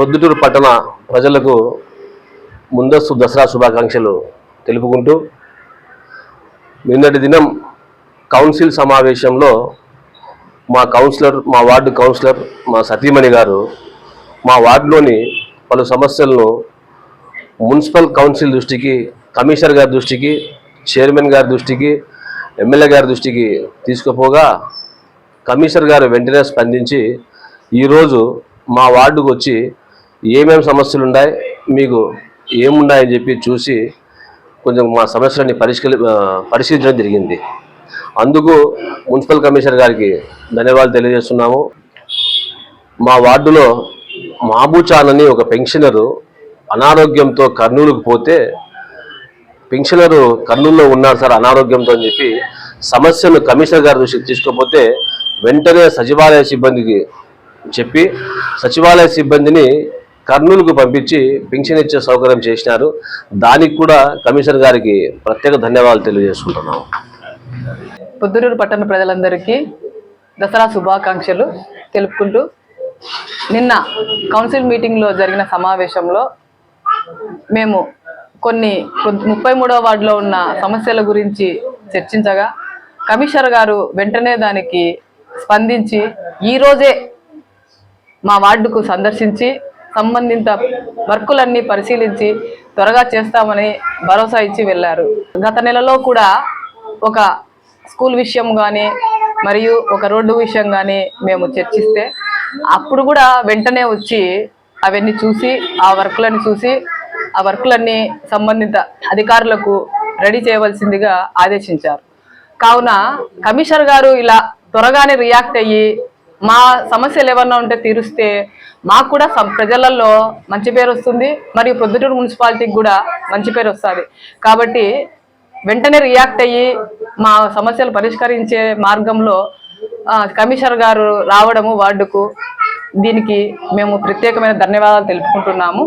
ప్రొద్దుటూరు పట్టణ ప్రజలకు ముందస్తు దసరా శుభాకాంక్షలు తెలుపుకుంటూ నిన్నటి దినం కౌన్సిల్ సమావేశంలో మా కౌన్సిలర్ మా వార్డు కౌన్సిలర్ మా సతీమణి గారు మా వార్డులోని పలు సమస్యలను మున్సిపల్ కౌన్సిల్ దృష్టికి కమిషనర్ గారి దృష్టికి చైర్మన్ గారి దృష్టికి ఎమ్మెల్యే గారి దృష్టికి తీసుకుపోగా కమిషనర్ గారు వెంటనే స్పందించి ఈరోజు మా వార్డుకు వచ్చి ఏమేమి సమస్యలు ఉన్నాయి మీకు ఏమున్నాయని చెప్పి చూసి కొంచెం మా సమస్యలన్నీ పరిష్కరి పరిశీలించడం జరిగింది. అందుకు మున్సిపల్ కమిషనర్ గారికి ధన్యవాదాలు తెలియజేస్తున్నాము. మా వార్డులో మాబూచాన్ అని ఒక పెన్షనరు అనారోగ్యంతో కర్నూలుకు పోతే పెన్షనరు కర్నూలులో ఉన్నారు సార్ అనారోగ్యంతో అని చెప్పి సమస్యను కమిషనర్ గారి దృష్టికి తీసుకోపోతే వెంటనే సచివాలయ సిబ్బందికి చెప్పి సచివాలయ సిబ్బందిని కర్నూలుకు పంపించి పింఛన్ ఇచ్చే సౌకర్యం చేసినారు. దానికి కూడా కమిషనర్ గారికి ప్రత్యేక ధన్యవాదాలు తెలియజేసుకుంటున్నాము. పొద్దుటూరు పట్టణ ప్రజలందరికీ దసరా శుభాకాంక్షలు తెలుపుకుంటూ నిన్న కౌన్సిల్ మీటింగ్లో జరిగిన సమావేశంలో మేము కొన్ని ముప్పై మూడవ వార్డులో ఉన్న సమస్యల గురించి చర్చించగా కమిషనర్ గారు వెంటనే దానికి స్పందించి ఈరోజే మా వార్డుకు సందర్శించి సంబంధిత వర్కులన్నీ పరిశీలించి త్వరగా చేస్తామని భరోసా ఇచ్చి వెళ్ళారు. గత నెలలో కూడా ఒక స్కూల్ విషయం కానీ మరియు ఒక రోడ్డు విషయం కానీ మేము చర్చిస్తే అప్పుడు కూడా వెంటనే వచ్చి అవన్నీ చూసి ఆ వర్కులని చూసి ఆ వర్కులన్నీ సంబంధిత అధికారులకు రెడీ చేయవలసిందిగా ఆదేశించారు. కావున కమిషనర్ గారు ఇలా త్వరగానే రియాక్ట్ అయ్యి మా సమస్యలు ఏమన్నా ఉంటే తీరుస్తే మాకు కూడా ప్రజలలో మంచి పేరు వస్తుంది మరియు ప్రొద్దుటూరు మున్సిపాలిటీకి కూడా మంచి పేరు వస్తుంది. కాబట్టి వెంటనే రియాక్ట్ అయ్యి మా సమస్యలు పరిష్కరించే మార్గంలో కమిషనర్ గారు రావడము వార్డుకు దీనికి మేము ప్రత్యేకమైన ధన్యవాదాలు తెలుపుకుంటున్నాము.